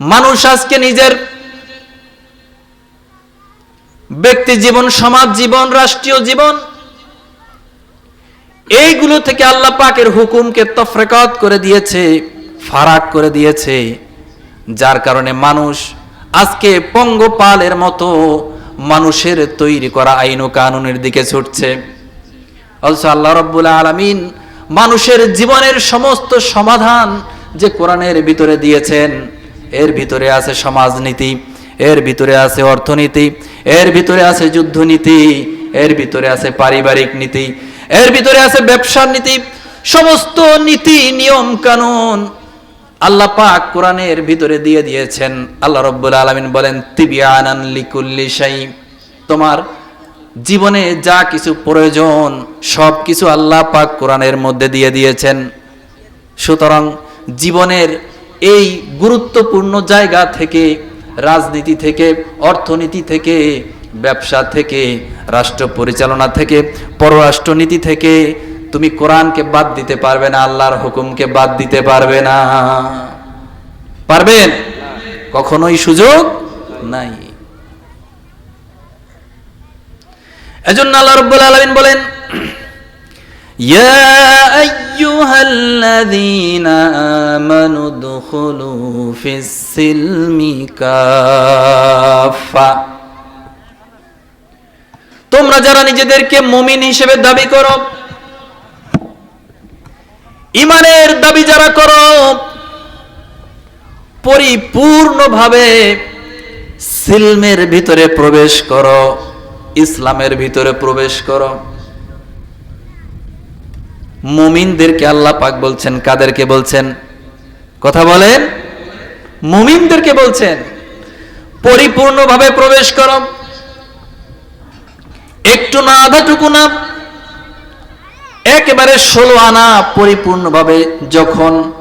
মানুষ আজকে নিজের ব্যক্তি জীবন, সমাজ জীবন, রাষ্ট্রীয় জীবন, এইগুলো থেকে আল্লাহ পাকের হুকুমকে তফরেকত করে দিয়েছে, ফারাক করে দিয়েছে, যার কারণে মানুষ আজকে পঙ্গপালের মতো মানুষের তৈরি করা আইন ও কানুনের দিকে ছুটছে। অথচ আল্লাহ রব্বুল আলমিন মানুষের জীবনের সমস্ত সমাধান যে কোরআনের ভিতরে দিয়েছেন এর ভিতরে আছে সমাজনীতি, এর ভিতরে আছে অর্থনীতি, এর ভিতরে আছে যুদ্ধনীতি, এর ভিতরে আছে পারিবারিক নীতি, এর ভিতরে আছে ব্যবসার নীতি, সমস্ত নীতি, নিয়ম কানুন আল্লাহ পাক কোরআনের ভিতরে দিয়ে দিয়েছেন। আল্লাহ রব্বুল আলমিন বলেন, তিবিয়ানান লিকুল্লি শাই তোমার জীবনে যা কিছু প্রয়োজন সব কিছু আল্লাহ পাক কোরআনের মধ্যে দিয়ে দিয়েছেন। সুতরাং জীবনের এই গুরুত্বপূর্ণ জায়গা থেকে, রাজনীতি থেকে, অর্থনীতি থেকে, ব্যবসা থেকে, রাষ্ট্র পরিচালনা থেকে, পররাষ্ট্রনীতি থেকে, তুমি কোরআনকে বাদ দিতে পারবে না, আল্লাহর হুকুমকে বাদ দিতে পারবে না। পারবেন? কখনোই সুযোগ নাই। এজন্য আল্লাহ রাব্বুল আলামিন বলেন ইয়া আইয়ুহাল্লাযীনা আমানু দুখুলু ফিস সিলমি কাফা তোমরা যারা নিজেদেরকে মুমিন হিসেবে দাবি করো ইমানের দাবি যারা করো, পরিপূর্ণভাবে সিলমের ভিতরে প্রবেশ করো, ইসলামের ভিতরে প্রবেশ করো। মুমিনদেরকে আল্লাহ পাক বলছেন, কাদেরকে বলছেন? কথা বলেন। মুমিনদেরকে বলছেন, পরিপূর্ণভাবে প্রবেশ করো। একটু না আধাটুকু না, একেবারে ষোলো আনা পরিপূর্ণভাবে যখন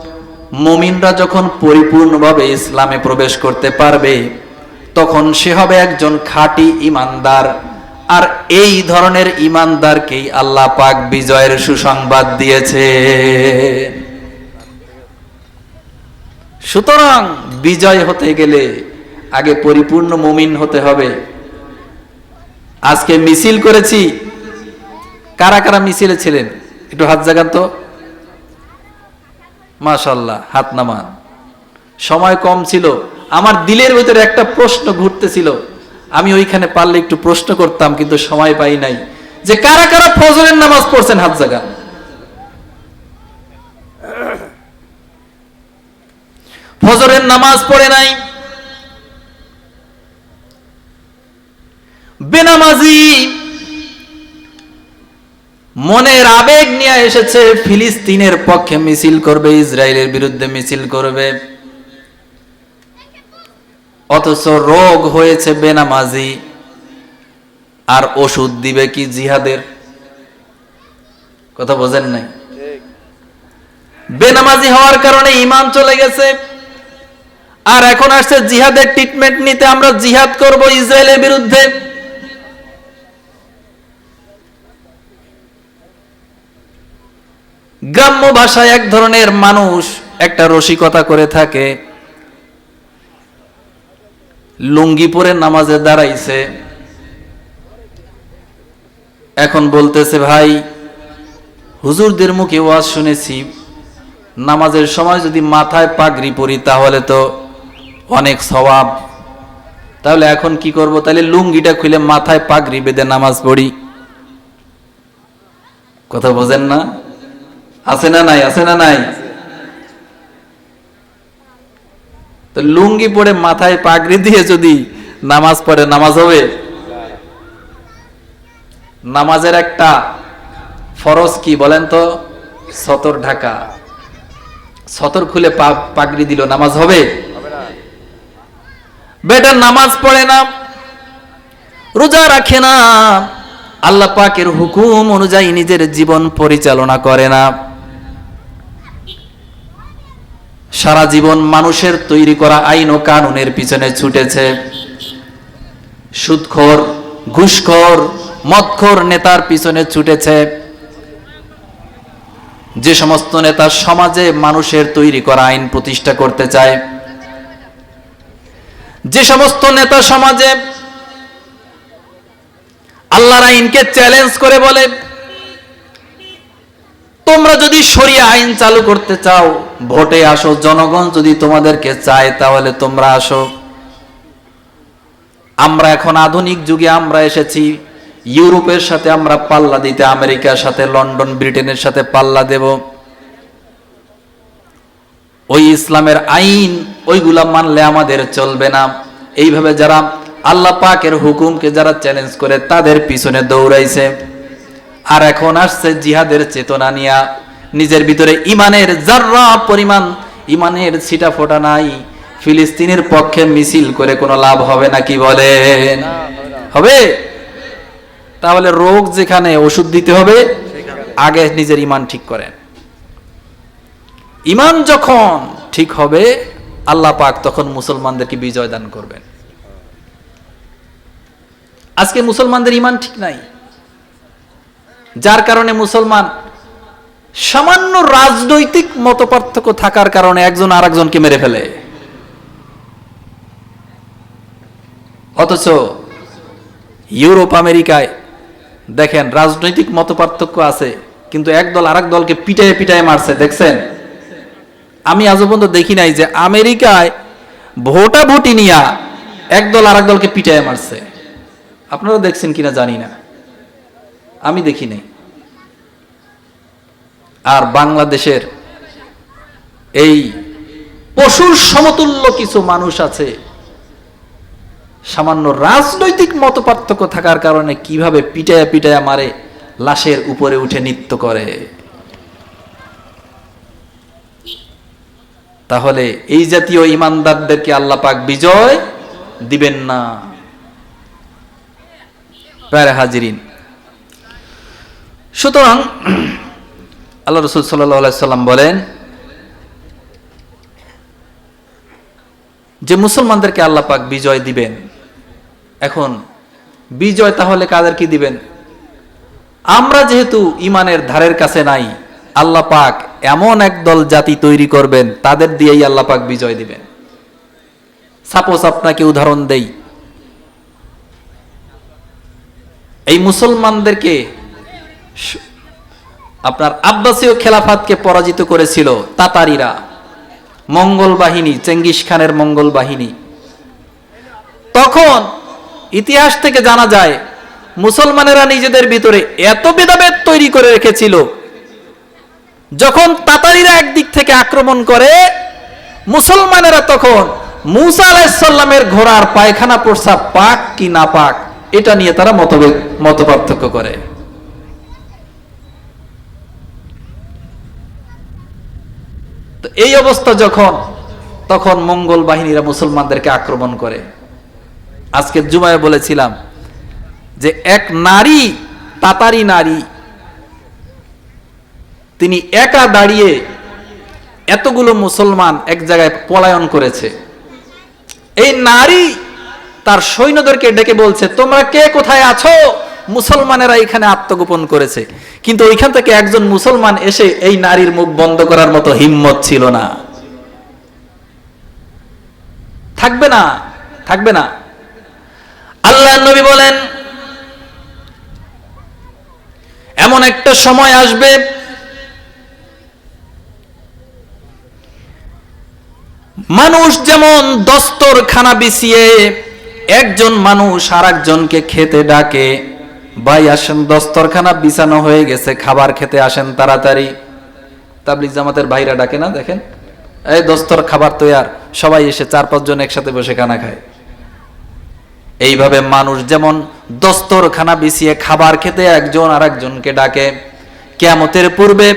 মুমিনরা যখন পরিপূর্ণভাবে ইসলামে প্রবেশ করতে পারবে, তখন সে হবে একজন খাঁটি ইমানদার আর এই ধরনের ইমানদারকেই আল্লাহ পাক বিজয়ের সুসংবাদ দিয়েছে। সুতরাং বিজয় হতে গেলে আগে পরিপূর্ণ মুমিন হতে হবে। আজকে মিছিল করেছি। কারা কারা মিছিলে ছিলেন? একটু হাত জাগান তো। মাশাল্লাহ হাত নামান। সময় কম ছিল। আমার দিলের ভিতরে একটা প্রশ্ন ঘুরতেছিল। আমি ওইখানে পারলে একটু প্রশ্ন করতাম, কিন্তু সময় পাই নাই। যে কারা কারা ফজরের নামাজ পড়ছেন হাত জাগান। ফজরের নামাজ পড়ে নাই। বেনামাজি মনের আবেগ নিয়ে এসেছে, ফিলিস্তিনের পক্ষে মিছিল করবে, ইসরায়েলের বিরুদ্ধে মিছিল করবে। অথচ রোগ হয়েছে বেনামাজি। আর ওষুধ দিবে কি জিহাদের? কথা বোঝেন নাই? বেনামাজি হওয়ার কারণে ইমান চলে গেছে। আর এখন আসছে জিহাদের ট্রিটমেন্ট নিতে। আমরা জিহাদ করব ইসরায়েলের বিরুদ্ধে। গ্রাম্য ভাষায় এক ধরনের মানুষ একটা রসিকতা করে থাকে। লুঙ্গি পরে নামাজে দাঁড়াইছে। এখন বলতেছে, ভাই, হুজুরদের মুখে ওয়াজ শুনেছি। নামাজের সময় যদি মাথায় পাগড়ি পরি, তাহলে তো অনেক সওয়াব। তাহলে এখন কি করব? তাহলে লুঙ্গিটা খুলে মাথায় পাগড়ি বেঁধে নামাজ পড়ি। কথা বোঝেন না? আছে না নাই? আছে না নাই? তো লুঙ্গি পরে মাথায় পাগড়ি দিয়ে যদি নামাজ পড়ে, নামাজ হবে? নামাজের একটা ফরজ কি বলেন তো? সতর ঢাকা। সতর খুলে পাগড়ি দিল, নামাজ হবে? বেটা নামাজ পড়ে না, রোজা রাখে না। আল্লাহ পাকের হুকুম অনুযায়ী নিজের জীবন পরিচালনা করে না। সারা জীবন মানুষের তৈরি করা আইন ও কানুনের পিছনে ছুটেছে। সুদখোর, ঘুষখোর, মদখোর নেতার পিছনে ছুটেছে। যে সমস্ত নেতা সমাজে মানুষের তৈরি করা আইন প্রতিষ্ঠা করতে চায়, যে সমস্ত নেতা সমাজে আল্লাহর আইনকে চ্যালেঞ্জ করে বলে তোমরা যদি সরিয়া আইন চালু করতে চাও, ভোটে আসো, জনগণ যদি তোমাদেরকে চায়, তাহলে তোমরা আসো। আমরা এখন আধুনিক যুগে আমরা এসেছি, ইউরোপের সাথে আমরা পাল্লা দিতে, আমেরিকার সাথে, লন্ডন, ব্রিটেনের সাথে পাল্লা দেব। ওই ইসলামের আইন, ওইগুলা মানলে আমাদের চলবে না। এইভাবে যারা আল্লাহ পাকের হুকুমকে যারা চ্যালেঞ্জ করে, তাদের পিছনে দৌড়াইছে। আর এখন আসছে জিহাদের চেতনা নিয়া। নিজের ভিতরে ইমানের জাররা পরিমাণ, ইমানের ছিটা ফোটা নাই। ফিলিস্তিনের পক্ষে মিছিল করে কোনো লাভ হবে না কি বলেন হবে? তাহলে রোগ যেখানে ওষুধ দিতে হবে, আগে নিজের ইমান ঠিক করেন। ইমান যখন ঠিক হবে, আল্লাহ পাক তখন মুসলমানদেরকে বিজয় দান করবেন। আজকে মুসলমানদের ইমান ঠিক নাই। যার কারণে মুসলমান সামান্য রাজনৈতিক মতপার্থক্য থাকার কারণে একজন আর একজনকে মেরে ফেলে। অথচ ইউরোপ, আমেরিকায় দেখেন রাজনৈতিক মতপার্থক্য আছে, কিন্তু একদল আরেক দলকে পিটায় পিটায় মারছে, দেখছেন? আমি আজও পর্যন্ত দেখি নাই যে আমেরিকায় ভোটা ভোটি নিয়া একদল আরেক দলকে পিটায় মারছে। আপনারা দেখছেন কিনা জানি না। আমি দেখি নাই। আর বাংলাদেশের এই পশুর সমতুল্য কিছু মানুষ আছে, সামান্য রাজনৈতিক মত থাকার কারণে কীভাবে পিটায়া পিটায়া মারে, লাশের উপরে উঠে নৃত্য করে। তাহলে এই জাতীয় ইমানদারদেরকে আল্লাহ পাক বিজয় দিবেন না। প্যারে হাজিরিন সুতরাং আল্লাহ রসুল সাল্লাম বলেন, যে মুসলমানদেরকে আল্লাহ পাক বিজয় দিবেন, এখন বিজয় তাহলে কাদেরকে দিবেন? আমরা যেহেতু ইমানের ধারের কাছে নাই, আল্লাহ পাক এমন একদল জাতি তৈরি করবেন, তাদের দিয়েই আল্লাহ পাক বিজয় দিবেন। সাপোজ আপনাকে উদাহরণ দেই, এই মুসলমানদেরকে আপনার আব্বাসীয় খেলাফাতকে পরাজিত করেছিল তাতারিরা। মঙ্গল বাহিনী, চেঙ্গিস খানের মঙ্গল বাহিনী। তখন ইতিহাস থেকে জানা যায়, মুসলমানেরা নিজেদের ভিতরে এত ভেদাভেদ তৈরি করে রেখেছিল, যখন তাতারিরা একদিক থেকে আক্রমণ করে, মুসলমানেরা তখন মুসা আলাহিসাল্লামের ঘোড়ার পায়খানা প্রস্রাব পাক কি না পাক, এটা নিয়ে তারা মতভেদ মত পার্থক্য করে। তো এই অবস্থা যখন, তখন মঙ্গল বাহিনীরা মুসলমানদেরকে আক্রমণ করে। আজকে জুমায় বলেছিলাম যে এক নারী, তাতারি নারী, তিনি একা দাঁড়িয়ে এতগুলো মুসলমান এক জায়গায় পলায়ন করেছে। এই নারী তার সৈন্যদেরকে ডেকে বলছে, তোমরা কে? কোথায় আছো? মুসলমানেরা এখানে আত্মগোপন করেছে। কিন্তু ওইখান থেকে একজন মুসলমান এসে এই নারীর মুখ বন্ধ করার মতো হিম্মত ছিল না। থাকবে না থাকবে না। আল্লাহ নবী বলেন, এমন একটা সময় আসবে মানুষ যেমন দস্তর খানা বিছিয়ে একজন মানুষ আর একজনকে খেতে ডাকে ভাই, আসেন, দস্তরখানা বিছানো হয়ে গেছে, খাবার খেতে আসেন তাড়াতাড়ি। তাবলিক জামাতের ভাইরা ডাকে না, দেখেন? এই দস্তর খাবার তৈয়ার, সবাই এসে চার পাঁচজন একসাথে বসে খানা খায়। এইভাবে মানুষ যেমন দস্তরখানা বিছিয়ে খাবার খেতে একজন আর একজনকে ডাকে। কেয়ামতের পূর্বে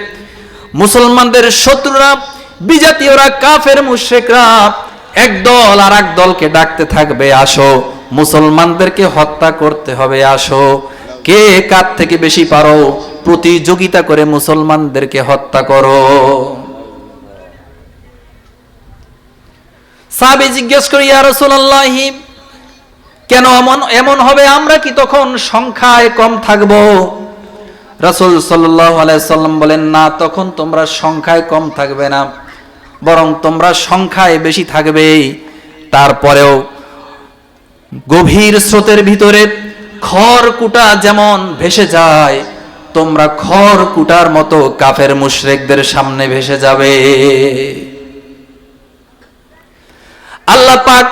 মুসলমানদের শত্রুরা, বিজাতীয়রা, কাফের মুশ্রিকরা একদল আর এক দলকে ডাকতে থাকবে, আসো। মুসলমানদেরকে হত্যা করতে হবে, আসো। কে কার থেকে বেশি পারো? প্রতিযোগিতা করে মুসলমানদেরকে হত্যা করো। সাহাবী জিজ্ঞেস করি, ইয়া কেন এমন এমন হবে আমরা কি তখন? সংখ্যায় কম থাকব? রাসূল সাল্লাম বলেন, না, তখন তোমরা সংখ্যায় কম থাকবে না, বরং তোমরা সংখ্যায় বেশি থাকবে তারপরেও গভীর স্রোতের ভিতরে খড়কুটা যেমন ভেসে যায়, তোমরা খড়কুটার মতো কাফের মুশরেকদের সামনে ভেসে যাবে। আল্লাহ পাক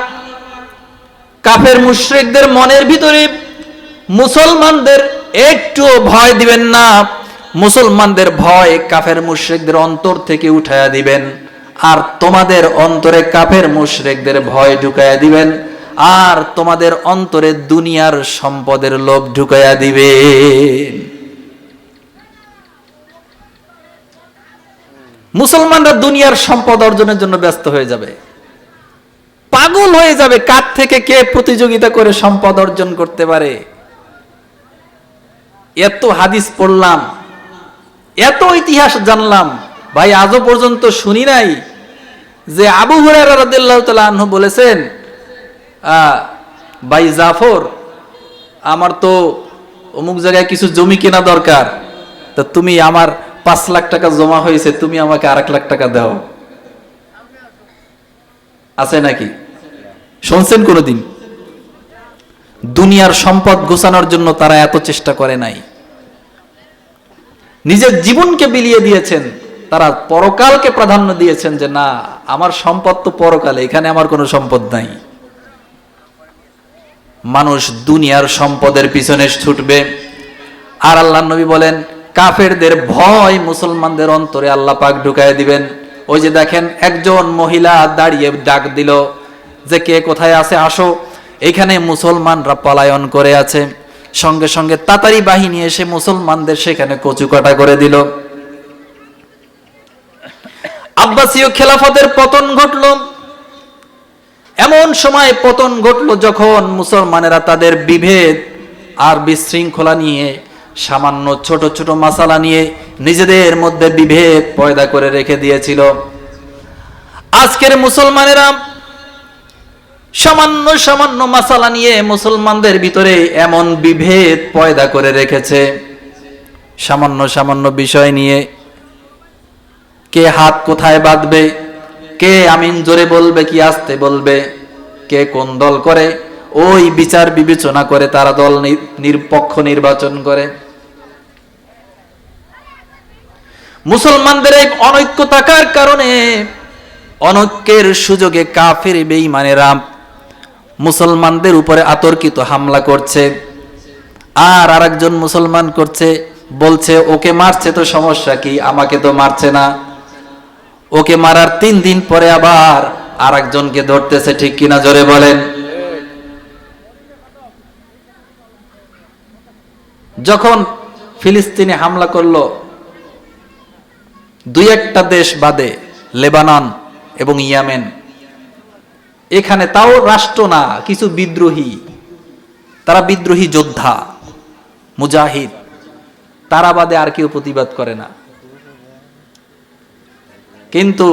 কাফের মুশরিকদের মনের ভিতরে মুসলমানদের একটু ভয় দিবেন না, মুসলমানদের ভয় কাফের মুশরেকদের অন্তর থেকে উঠায়া দিবেন, আর তোমাদের অন্তরে কাফের মুশরেকদের ভয় ঢুকায়া দিবেন। আর তোমাদের অন্তরে দুনিয়ার সম্পদের লোভ ঢুকায়া দিবেন মুসলমানরা দুনিয়ার সম্পদ অর্জনের জন্য ব্যস্ত হয়ে যাবে। পাগল হয়ে যাবে কার থেকে কে প্রতিযোগিতা করে সম্পদ অর্জন করতে পারে। এত হাদিস পড়লাম, এত ইতিহাস জানলাম, ভাই আজও পর্যন্ত শুনি নাই যে আবু হুরায়রা রাদিয়াল্লাহু তাআলা আনহু বলেছেন ভাই জাফর, আমার তো অমুক জায়গায় কিছু জমি কেনা দরকার। তা তুমি আমার পাঁচ লাখ টাকা জমা হয়েছে, তুমি আমাকে আর লাখ টাকা দাও। আছে নাকি? শুনছেন কোনোদিন? দুনিয়ার সম্পদ গোছানোর জন্য তারা এত চেষ্টা করে নাই। নিজের জীবনকে বিলিয়ে দিয়েছেন, তারা পরকালকে প্রাধান্য দিয়েছেন যে, না, আমার সম্পদ তো পরকালে, এখানে আমার কোনো সম্পদ নাই। মানুষ দুনিয়ার সম্পদের পিছনে ছুটবে। আর আল্লাহ নবী বলেন, কাফেরদের ভয় মুসলমানদের অন্তরে আল্লাহ পাক ঢুকায় দিবেন। ওই যে দেখেন, একজন মহিলা দাঁড়িয়ে ডাক দিল যে, কে কোথায় আছে? আসো। এখানে মুসলমানরা পলায়ন করে আছে। সঙ্গে সঙ্গে তাতারি বাহিনী এসে মুসলমানদের সেখানে কচুকাটা করে দিল। আব্বাসীয় খেলাফতের পতন ঘটলো। এমন সময় পতন ঘটলো যখন মুসলমানেরা তাদের বিভেদ আর বিশৃঙ্খলা নিয়ে, সামান্য ছোট ছোট মাসালা নিয়ে নিজেদের মধ্যে বিভেদ পয়দা করে রেখে দিয়েছিল। আজকের মুসলমানেরা সামান্য সামান্য মাসালা নিয়ে মুসলমানদের ভিতরে এমন বিভেদ পয়দা করে রেখেছে। সামান্য সামান্য বিষয় নিয়ে কে হাত কোথায় বাঁধবে? কে আমিন জোরে বলবে, কি আসতে বলবে, কে কোন দল করে, ওই বিচার বিবেচনা করে তারা দল নিরপেক্ষ নির্বাচন করে। মুসলমানদের এই অনৈক্য থাকার কারণে অনৈক্যের সুযোগে কাফের বেঈমানেরা মুসলমানদের উপরে আতর্কিত হামলা করছে। আর আরেকজন মুসলমান করছে, বলছে, ওকে মারছে তো সমস্যা কি? আমাকে তো মারছে না। ওকে মারার তিন দিন পরে আবার আর একজনকে ধরতেছে, ঠিক কিনা জোরে বলেন। যখন ফিলিস্তিনে হামলা করল, দুই একটা দেশ বাদে লেবানন এবং ইয়ামেন। এখানে তাও রাষ্ট্র না, কিছু বিদ্রোহী। তারা বিদ্রোহী যোদ্ধা, মুজাহিদ। তারা বাদে আর কেউ প্রতিবাদ করে না। কিন্তু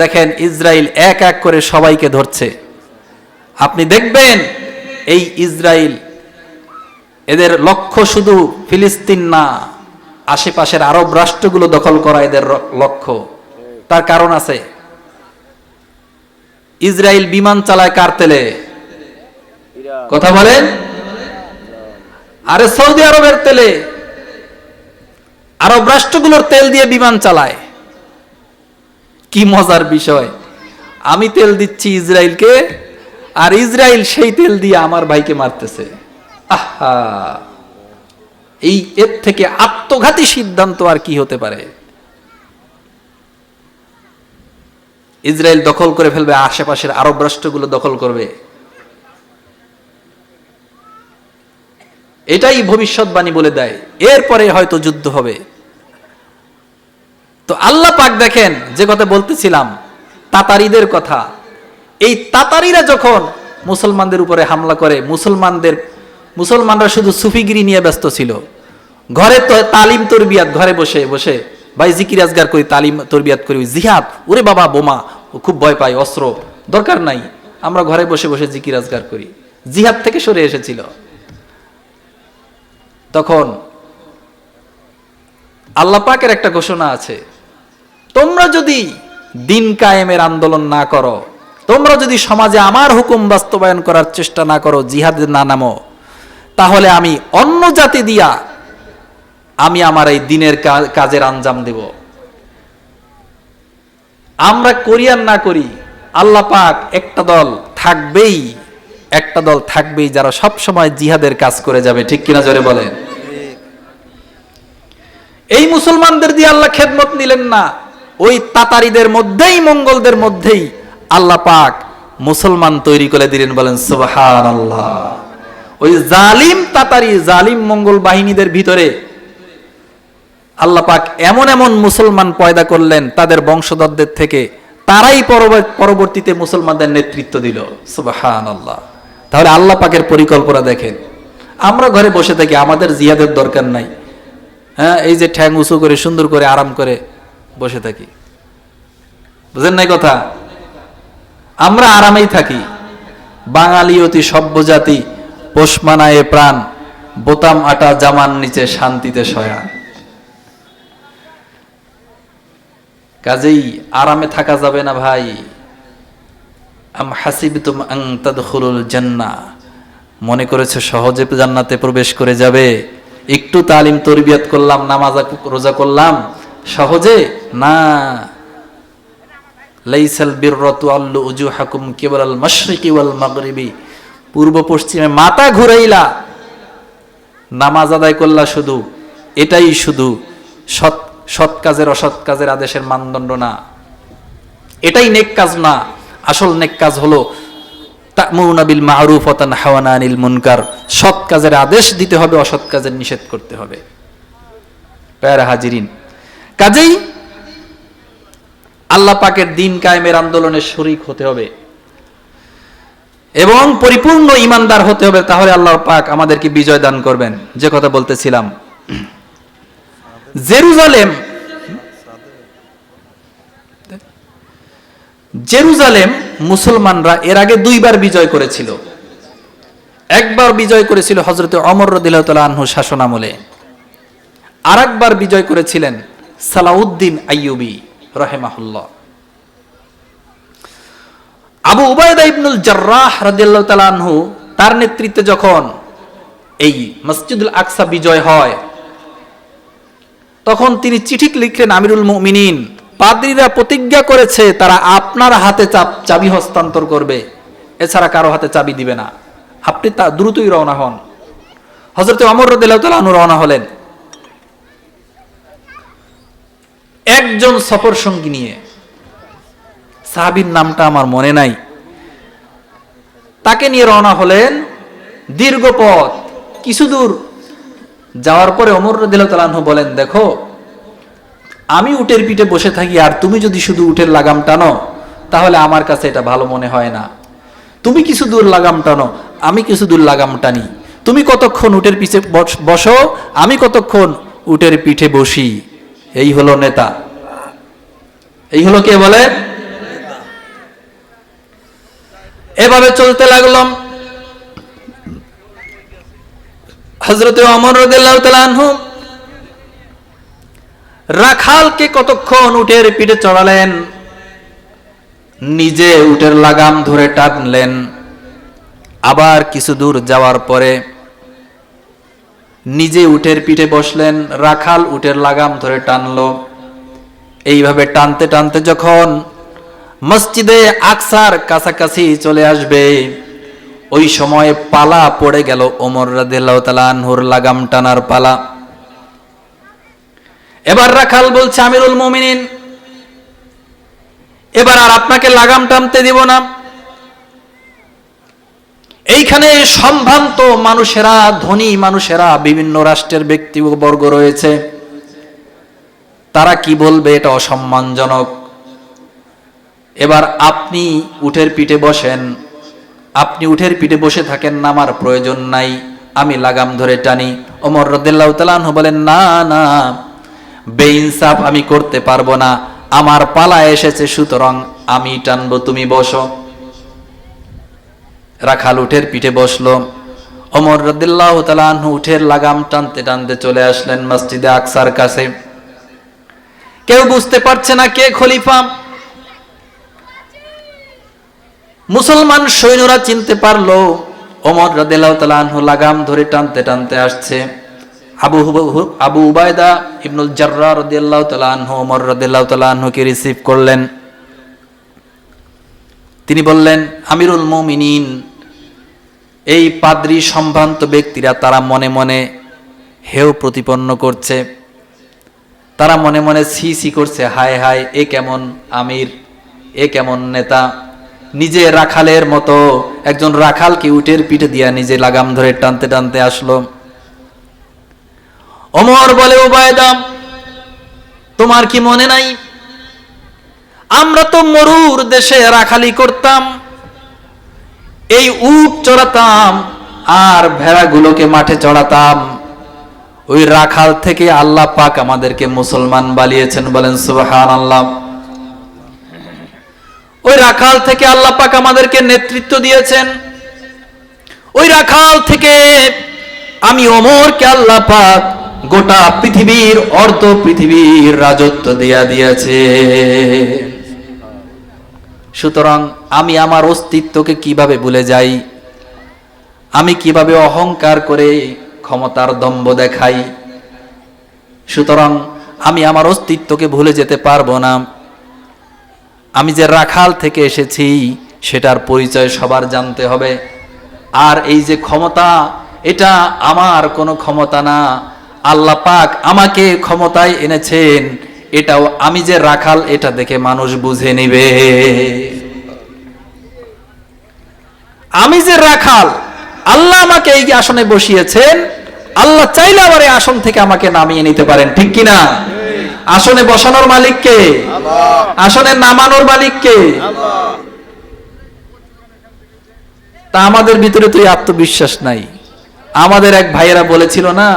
দেখেন ইসরায়েল এক এক করে সবাইকে ধরছে। আপনি দেখবেন এই ইসরায়েল এদের লক্ষ্য শুধু ফিলিস্তিন না, আশেপাশের আরব রাষ্ট্রগুলো দখল করা এদের লক্ষ্য। তার কারণ আছে ইসরায়েল বিমান চালায় কার তেলে? কথা বলেন? আরে সৌদি আরবের তেলে। আরব রাষ্ট্রগুলোর তেল দিয়ে বিমান চালায়। কি মজার বিষয়? আমি তেল দিচ্ছি ইসরায়েলকে, আর ইসরায়েল সেই তেল দিয়ে আমার ভাইকে মারতেছে। আহা! এই এর থেকে আত্মঘাতী সিদ্ধান্ত আর কি হতে পারে? ইসরায়েল দখল করে ফেলবে, আশেপাশের আরব রাষ্ট্রগুলো দখল করবে। এটাই ভবিষ্যৎবাণী বলে দেয়। এরপরে হয়তো যুদ্ধ হবে। তো আল্লাহ পাক দেখেন যে কথা বলতেছিলাম, তাতারিদের কথা। এই তাতারিরা যখন মুসলমানদের উপরে হামলা করে, মুসলমানদের, মুসলমানরা শুধু সুফিগিরি নিয়ে ব্যস্ত ছিল। ঘরে তো তালিম তরবিয়াত, ঘরে বসে বসে ভাই জিকির আজগার করি, তালিম তরবিয়াত করি, জিহাদ, ওরে বাবা, বোমা খুব ভয় পায়, অস্ত্র, দরকার নাই, আমরা ঘরে বসে বসে জিকির আজগার করি। জিহাদ থেকে সরে এসেছিল। তখন আল্লাহ পাকের একটা ঘোষণা আছে তোমরা যদি দিন কায়েমের আন্দোলন না করো, তোমরা যদি সমাজে আমার হুকুম বাস্তবায়ন করার চেষ্টা না করো, জিহাদে না নামো, তাহলে আমি অন্য জাতি দিয়া আমি আমার এই দিনের কাজের আঞ্জাম দেব। আমরা করি আর না করি, আল্লাহ পাক একটা দল থাকবেই, একটা দল থাকবেই যারা সব সময় জিহাদের কাজ করে যাবে, ঠিক কিনা জোরে বলেন? এই মুসলমানদের দিয়ে আল্লাহ খেদমত নিলেন না। ওই তাতারিদের মধ্যেই, মঙ্গলদের মধ্যেই আল্লাহ পাক মুসলমান তৈরি করে দিলেন, বলেন সুবহান আল্লাহ ওই জালিম তাতারি, জালিম মঙ্গল বাহিনীদের ভিতরে আল্লাহ পাক এমন এমন মুসলমান পয়দা করলেন তাদের বংশধরদের থেকে, তারাই পরব- পরবর্তীতে মুসলমানদের নেতৃত্ব দিল সুবহান আল্লাহ তাহলে আল্লাহ পাকের পরিকল্পনা দেখেন, আমরা ঘরে বসে থাকি, আমাদের জিয়াদের দরকার নাই। হ্যাঁ এই যে ঠ্যাং উঁচু করে, সুন্দর করে, আরাম করে বসে থাকি। বুঝেন নাই কথা? আমরা আরামেই থাকি। বাঙালি অতি সভ্য জাতি পোষমানায় প্রাণ, বোতাম আটা জামান নিচে শান্তিতে শয়ান কাজেই আরামে থাকা যাবে না ভাই। আম হাসিবতুম আং তাদখুলুল জান্নাহ মনে করেছ সহজে জান্নাতে প্রবেশ করে যাবে? একটু তালিম, তরবিয়ত করলাম, নামাজ রোজা করলাম সহজে? না। লাইসাল বিররাতু আল্লু উজুহাকুম কেবল আল মাশরিকি ওয়াল মাগরিবি। পূর্ব পশ্চিমে মাথা ঘুরাইলা, নামাজ আদায় করলা শুধু, এটাই শুধু সৎ সৎ কাজের অসৎ কাজের আদেশের মানদণ্ড না। এটাই নেক কাজ না, আসল নেক কাজ হলো, তা'মুরুনা বিল মা'রুফ ওয়া তানহাউনা আনিল মুনকার। সৎ কাজের আদেশ দিতে হবে, অসৎ কাজের নিষেধ করতে হবে। প্যারা হাজিরিন কাজেই আল্লাহ পাকের দিন কায়েমের আন্দোলনে শরিক হতে হবে এবং পরিপূর্ণ ইমানদার হতে হবে, তাহলে আল্লাহ পাক আমাদেরকে বিজয় দান করবেন। যে কথা বলতেছিলাম। জেরুজালেম জেরুজালেম মুসলমানরা এর আগে দুইবার বিজয় করেছিল। একবার বিজয় করেছিল হজরত অমর রদিল্লাহ আনহু শাসন আমলে আর একবার বিজয় করেছিলেন সালাউদ্দিন আইয়ুবি, রহেমাহুল্লাহ। আবু উবায়দা ইবনুল জার্রাহ রাদিয়াল্লাহু তাআলা আনহু তার নেতৃত্বে যখন এই মসজিদুল আকসা বিজয় হয়, তখন তিনি চিঠি লিখলেন, আমিরুল মুমিনিন, পাদ্রীরা প্রতিজ্ঞা করেছে, তারা আপনার হাতে চাপ, চাবি হস্তান্তর করবে। এছাড়া কারও হাতে চাবি দিবে না। আপনি তা দ্রুতই রওনা হন। হজরত অমর আনহু রওনা হলেন। একজন সফর সঙ্গী নিয়ে। সাহাবির নামটা আমার মনে নাই। তাকে নিয়ে রওনা হলেন দীর্ঘ পথ, কিছু দূর। যাওয়ার পরে অমর রদিল্লাহ বলেন, দেখো, আমি উটের পিঠে বসে থাকি, আর তুমি যদি শুধু উটের লাগাম টানো, তাহলে আমার কাছে এটা ভালো মনে হয় না। তুমি কিছু দূর লাগাম টানো, আমি কিছু দূর লাগাম টানি। তুমি কতক্ষণ উটের পিছে বসো, আমি কতক্ষণ উটের পিঠে বসি? এই হলো নেতা। এই হলো কে বলে? এভাবে চলতে লাগলাম। হজরত অমর রাখালকে কতক্ষণ উটের পিঠে চড়ালেন, নিজে উটের লাগাম ধরে টানলেন। আবার কিছু দূর যাওয়ার পরে নিজে উটের পিঠে বসলেন, রাখাল উটের লাগাম ধরে টানলো। এইভাবে টানতে টানতে যখন মসজিদে আকসার কাছাকাছি চলে আসবে, ওই সময় পালা পড়ে গেল ওমর তালানহুর লাগাম টানার পালা। এবার রাখাল বলছে, আমিরুল মোমিনিন, এবার আর আপনাকে লাগাম টানতে দিব না। এইখানে সম্ভ্রান্ত মানুষেরা, ধনী মানুষেরা, বিভিন্ন রাষ্ট্রের ব্যক্তিবর্গ রয়েছে। তারা কি বলবে এটা অসম্মানজনক? এবার আপনি উঠের পিঠে বসেন। আপনি উঠের পিঠে বসে থাকেন না, আমার প্রয়োজন নাই, আমি লাগাম ধরে টানি। ওমর রদুল্লাহ তালানহ বলেন, না না, বেইনসাফ আমি করতে পারব না। আমার পালা এসেছে, সুতরাং আমি টানবো, তুমি বসো। রাখাল উঠের পিঠে বসল। অমর রদুল্লাহ তালানহ উঠের লাগাম টানতে টানতে চলে আসলেন মসজিদে আকসার কাছে। কেউ বুঝতে পারছে না কে খলিফা। মুসলমান সৈন্যরা চিনতে পারল অমর রাদিয়াল্লাহু তাআলা আনহু লাগাম ধরে টানতে টানতে আসছে। আবু আবু উবায়দা ইবনুল জাররা রাদিয়াল্লাহু তাআলা আনহু, ওমর রাদিয়াল্লাহু তাআলা রিসিভ করলেন। তিনি বললেন, আমিরুল মুমিনিন, এই পাদ্রী সম্ভ্রান্ত ব্যক্তিরা তারা মনে মনে হেও প্রতিপন্ন করছে। তারা মনে মনে সি সি করছে, হায় হায়, এ কেমন আমির, এ কেমন নেতা। নিজে রাখালের মতো একজন রাখালকে উটের পিঠে দিয়া নিজে লাগাম ধরে টানতে টানতে আসলো। অমর বলে উবায়দাম তোমার কি মনে নাই আমরা তো মরুর দেশে রাখালি করতাম। এই উট চড়াতাম আর ভেড়াগুলোকে মাঠে চড়াতাম। ওই রাখাল থেকে আল্লাহ পাক আমাদেরকে মুসলমান বানিয়েছেন বলেন সুবহান আল্লাহ ওই রাখাল থেকে আল্লাহ পাক আমাদেরকে নেতৃত্ব দিয়েছেন। ওই রাখাল থেকে আমি ওমরকে আল্লাহ পাক গোটা পৃথিবীর অর্ধ পৃথিবীর রাজত্ব দেয়া দিয়েছে। সুতরাং আমি আমার অস্তিত্বকে কীভাবে ভুলে যাই? আমি কীভাবে অহংকার করে ক্ষমতার দম্ভ দেখাই? সুতরাং আমি আমার অস্তিত্বকে ভুলে যেতে পারব না। আমি যে রাখাল থেকে এসেছি, সেটার পরিচয় সবার জানতে হবে। আর এই যে ক্ষমতা, এটা আমার কোনো ক্ষমতা না। আল্লাহ পাক আমাকে ক্ষমতায় এনেছেন। এটাও আমি যে রাখাল, এটা দেখে মানুষ বুঝে নিবে। আমি যে রাখাল, আল্লাহ আমাকে এই আসনে বসিয়েছেন, আল্লাহ চাইলে আবার এই আসন থেকে আমাকে নামিয়ে নিতে পারেন, ঠিক কিনা? আসনে বসানোর মালিককে আসনে নামানোর মালিককে তা আমাদের ভিতরে তো আত্মবিশ্বাস নাই। আমাদের এক ভাইয়েরা বলেছিল না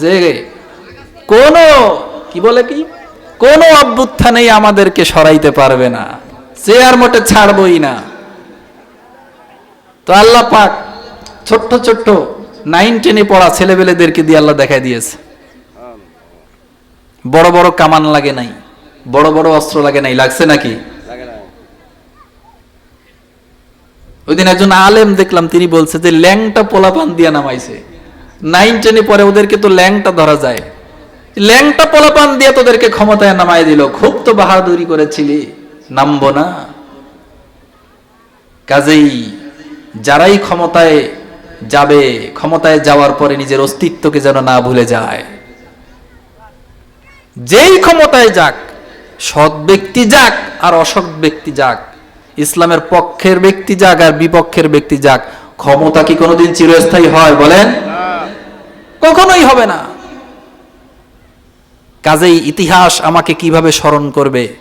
যে কোন কি বলে কি? কোন অভ্যুত্থানেই আমাদেরকে সরাইতে পারবে না। চেয়ার মোটে ছাড়বই না। তো আল্লাহ পাক ছোট্ট ছোট্ট নাইন টেনে পড়া ছেলেবেলেদেরকে দিয়ে আল্লাহ দেখাই দিয়েছে। বড় বড় কামান লাগে নাই, বড় বড় অস্ত্র লাগে নাই, লাগছে নাকি? ওই দিন একজন আলেম দেখলাম, তিনি বলছে যে ল্যাংটা পোলাপান দিয়া নামাইছে। নাইন টেনে পরে ওদেরকে তো ল্যাংটা ধরা যায়। ল্যাংটা পোলাপান দিয়ে তোদেরকে ক্ষমতায় নামাই দিল। খুব তো বাহাদুরি করেছিলি নামবো না। কাজেই যারাই ক্ষমতায় যাবে ক্ষমতায় যাওয়ার পরে নিজের অস্তিত্বকে যেন না ভুলে যায়। যেই ক্ষমতায় যাক সৎ ব্যক্তি যাক আর অসৎ ব্যক্তি যাক ইসলামের পক্ষের ব্যক্তি যাক আর বিপক্ষের ব্যক্তি যাক ক্ষমতা কি কোনোদিন চিরস্থায়ী হয় বলেন? কখনোই হবে না। কাজেই ইতিহাস আমাকে কীভাবে স্মরণ করবে?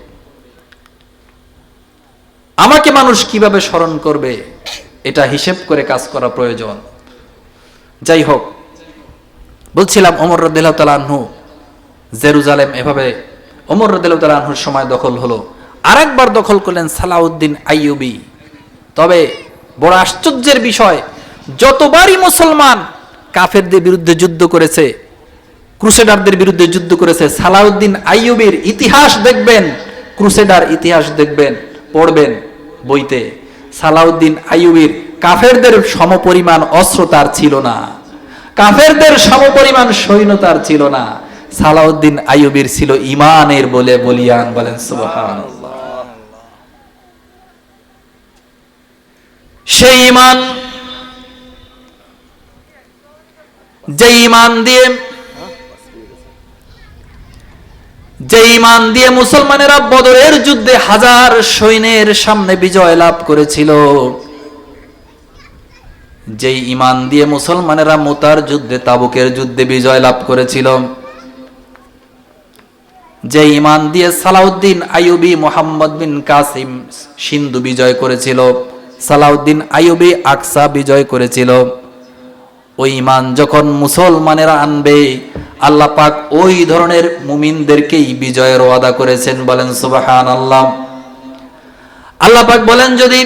আমাকে মানুষ কীভাবে স্মরণ করবে? এটা হিসেব করে কাজ করা প্রয়োজন। যাই হোক, বলছিলাম অমর রদিল্লাহ জেরুজালেম এভাবে অমর রদিল্লাহ সময় দখল হলো। আরেকবার দখল করলেন সালাউদ্দিন আইয়ুবি। তবে বড় আশ্চর্যের বিষয়, যতবারই মুসলমান কাফেরদের বিরুদ্ধে যুদ্ধ করেছে ক্রুসেডারদের বিরুদ্ধে যুদ্ধ করেছে সালাউদ্দিন আইয়ুবির ইতিহাস দেখবেন, ক্রুসেডার ইতিহাস দেখবেন, পড়বেন বইতে। সালাউদ্দিন আইয়ুবির কাফেরদের সমপরিমাণ অস্ত্র তার ছিল না। কাফেরদের সমপরিমাণ সৈন্য তার ছিল না। সালাউদ্দিন আইয়ুবির ছিল ইমানের বলে বলিয়ান, বলেন সুবহানাল্লাহ। সেই ইমান, যে ইমান দিয়ে যে ইমান দিয়ে মুসলমানেরা বদরের যুদ্ধে হাজার সৈন্যের সামনে বিজয় লাভ করেছিল। যেই ইমান দিয়ে মুসলমানেরা মোতার যুদ্ধে, তাবুকের যুদ্ধে বিজয় লাভ করেছিল। যে ইমান দিয়ে সালাউদ্দিন আইয়ুবি মোহাম্মদ বিন কাসিম সিন্ধু বিজয় করেছিল, সালাউদ্দিন আইয়ুবি আকসা বিজয় করেছিল। ওই ইমান যখন মুসলমানেরা আনবে আল্লাহ পাক ওই ধরনের মুমিনদেরকেই বিজয়ের ওয়াদা করেছেন, বলেন সুবাহান আল্লাহ আল্লাহ পাক বলেন, যদি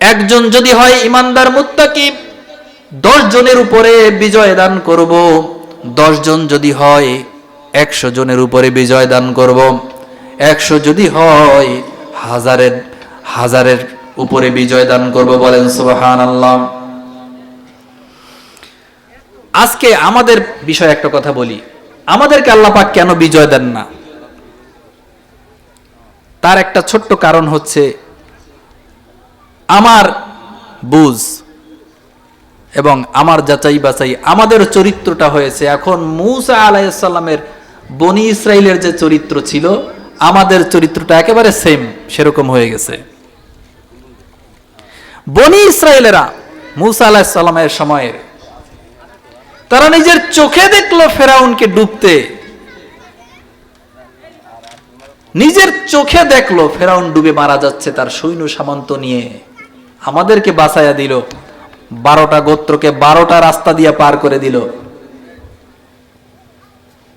একজন যদি হয় ইমানদার মুত্তাকি, দশ জনের উপরে বিজয় দান করব। দশ জন যদি হয়, একশো জনের উপরে বিজয় দান করব। একশো যদি হয়, হাজারের হাজারের উপরে বিজয় দান করব, বলেন সুবাহান আল্লাহ আজকে আমাদের বিষয়ে একটা কথা বলি। আমাদেরকে আল্লাহ পাক কেন বিজয় দেন না? তার একটা ছোট্ট কারণ হচ্ছে আমার বুঝ এবং আমার যাচাই বাছাই। আমাদের চরিত্রটা হয়েছে, এখন মুসা আলাইসাল্লামের বনি ইসরায়েলের যে চরিত্র ছিল, আমাদের চরিত্রটা একেবারে সেম সেরকম হয়ে গেছে। বনি ইসরায়েলেরা মুসা আলাহিসাল্লামের সময়ের তারা নিজের চোখে দেখল ফেরাউনকে ডুবতে। নিজের চোখে দেখল ফেরাউন ডুবে মারা যাচ্ছে তার সৈন্য সামন্ত নিয়ে। আমাদেরকে বাঁচাইয়া দিল। বারোটা গোত্রকে বারোটা রাস্তা দিয়ে পার করে দিল।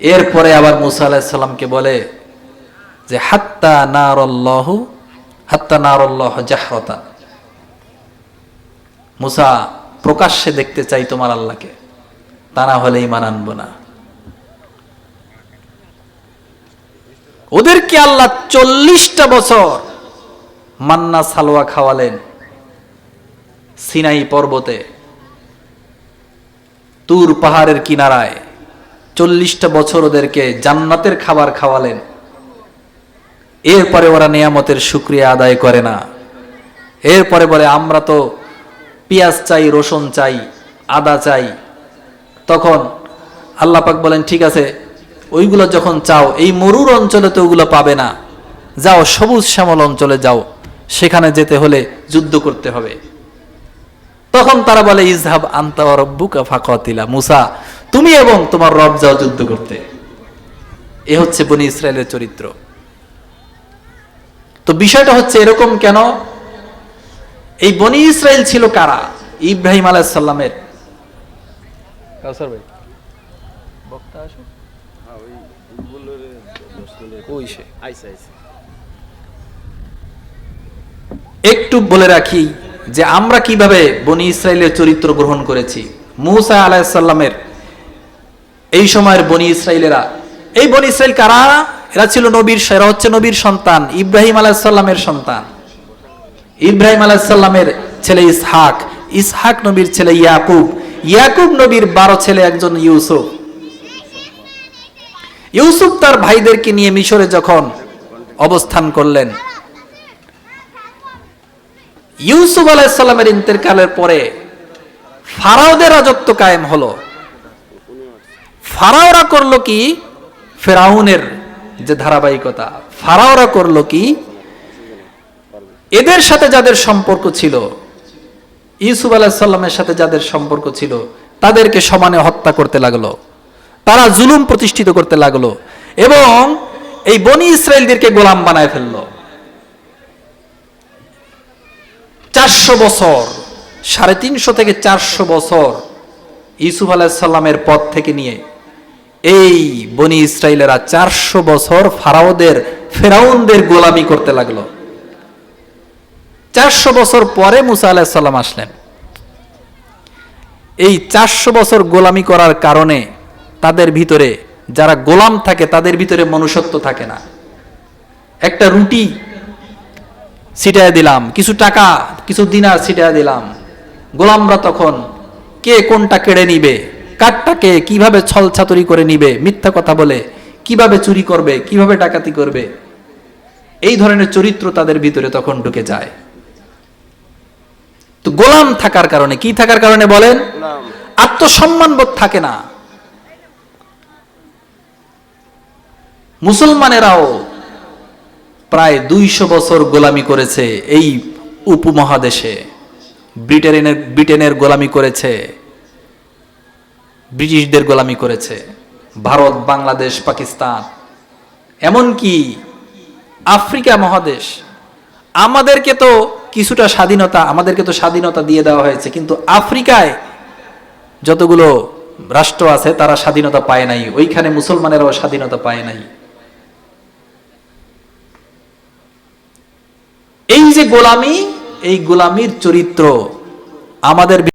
এরপরে আবার মুসা আলাহিসাল্লামকে বলে যে, হাত্তা নারল্লাহ হাত্তা নারল্লাহ জাহরতা। মুসা প্রকাশ্যে দেখতে চাই তোমার আল্লাহকে। তা না হলে ইমান আনব না। ওদেরকে আল্লাহ চল্লিশটা বছর মান্না সালোয়া খাওয়ালেন সিনাই পর্বতে, তুর পাহাড়ের কিনারায়। চল্লিশটা বছর ওদেরকে জান্নাতের খাবার খাওয়ালেন। এরপরে ওরা নিয়ামতের শুক্রিয়া আদায় করে না। এরপরে বলে, আমরা তো পেঁয়াজ চাই, রসুন চাই, আদা চাই তখন আল্লাহ পাক বলেন, ঠিক আছে, ওইগুলো যখন চাও, এই মরুর অঞ্চলে তো ওগুলো পাবে না। যাও, সবুজ শ্যামল অঞ্চলে যাও। সেখানে যেতে হলে যুদ্ধ করতে হবে। তখন তারা বলে, ইজহাব আন্তা রব্বুকা ফাকাতিলা। মুসা, তুমি এবং তোমার রব যাও যুদ্ধ করতে। এ হচ্ছে বনি ইসরায়েলের চরিত্র। তো বিষয়টা হচ্ছে এরকম কেন? এই বনি ইসরায়েল ছিল কারা? ইব্রাহিম আলাইসাল্লামের কাউসার ভাই। বক্তা আইসা একটু বলে রাখি যে আমরা কীভাবে বনি ইসরায়েলের চরিত্র গ্রহণ করেছি। মুসা আলাহিসাল্লামের এই সময়ের বনি ইসরায়েলেরা এই বনি ইসরায়েল কারা? এরা ছিল নবীর এরা হচ্ছে নবীর সন্তান ইব্রাহিম আলাহিসাল্লামের সন্তান। ইব্রাহিম আলাহিসাল্লামের ছেলে ইসহাক ইসহাক নবীর ছেলে ইয়াকুব। ইয়াকুব নবীর বারো ছেলে একজন ইউসুফ। ইউসুফ তার ভাইদেরকে নিয়ে মিশরে যখন অবস্থান করলেন, ইউসুফ আলাইসাল্লামের ইন্তেরকালের পরে ফারাওদের রাজত্ব কায়েম হলো। ফারাওরা করল কি? ফেরাউনের যে ধারাবাহিকতা, ফারাওরা করল কি? এদের সাথে যাদের সম্পর্ক ছিল ইউসুফ আলাহিসাল্লামের সাথে যাদের সম্পর্ক ছিল, তাদেরকে সমানে হত্যা করতে লাগল। তারা জুলুম প্রতিষ্ঠিত করতে লাগল এবং এই বনি ইসরায়েলদেরকে গোলাম বানায় ফেলল। চারশো বছর, সাড়ে তিনশো থেকে চারশো বছর ইসুফ আলাহিসাল্লামের পথ থেকে নিয়ে এই বনি ইসরায়েলেরা চারশো বছর ফারাওদের, ফেরাউনদের গোলামি করতে লাগল। চারশো বছর পরে মুসা আলাহিসাল্লাম আসলেন। এই চারশো বছর গোলামি করার কারণে তাদের ভিতরে যারা গোলাম থাকে, তাদের ভিতরে মনুষ্যত্ব থাকে না। একটা রুটি ছিটায় দিলাম, কিছু টাকা, কিছু দিনার ছিটায় দিলাম। গোলামরা তখন কে কোনটা কেড়ে নিবে কাঠটাকে কীভাবে ছল ছাতুরি করে নিবে, মিথ্যা কথা বলে কীভাবে চুরি করবে, কীভাবে ডাকাতি করবে, এই ধরনের চরিত্র তাদের ভিতরে তখন ঢুকে যায়। তো গোলাম থাকার কারণে কি থাকার কারণে বলেন? গোলাম। আত্মসম্মানবোধ থাকে না। মুসলমানেরাও প্রায় দুইশো বছর গোলামি করেছে এই উপমহাদেশে। ব্রিটেনের ব্রিটেনের গোলামি করেছে। ব্রিটিশদের গোলামি করেছে। ভারত বাংলাদেশ পাকিস্তান। এমনকি আফ্রিকা মহাদেশ। আমাদেরকে তো কিছুটা স্বাধীনতা, আমাদেরকে তো স্বাধীনতা দিয়ে দেওয়া হয়েছে, কিন্তু আফ্রিকায় যতগুলো রাষ্ট্র আছে, তারা স্বাধীনতা পায় নাই। ওইখানে মুসলমানেরাও স্বাধীনতা পায় নাই। এই যে গোলামি, এই গোলামির চরিত্র আমাদের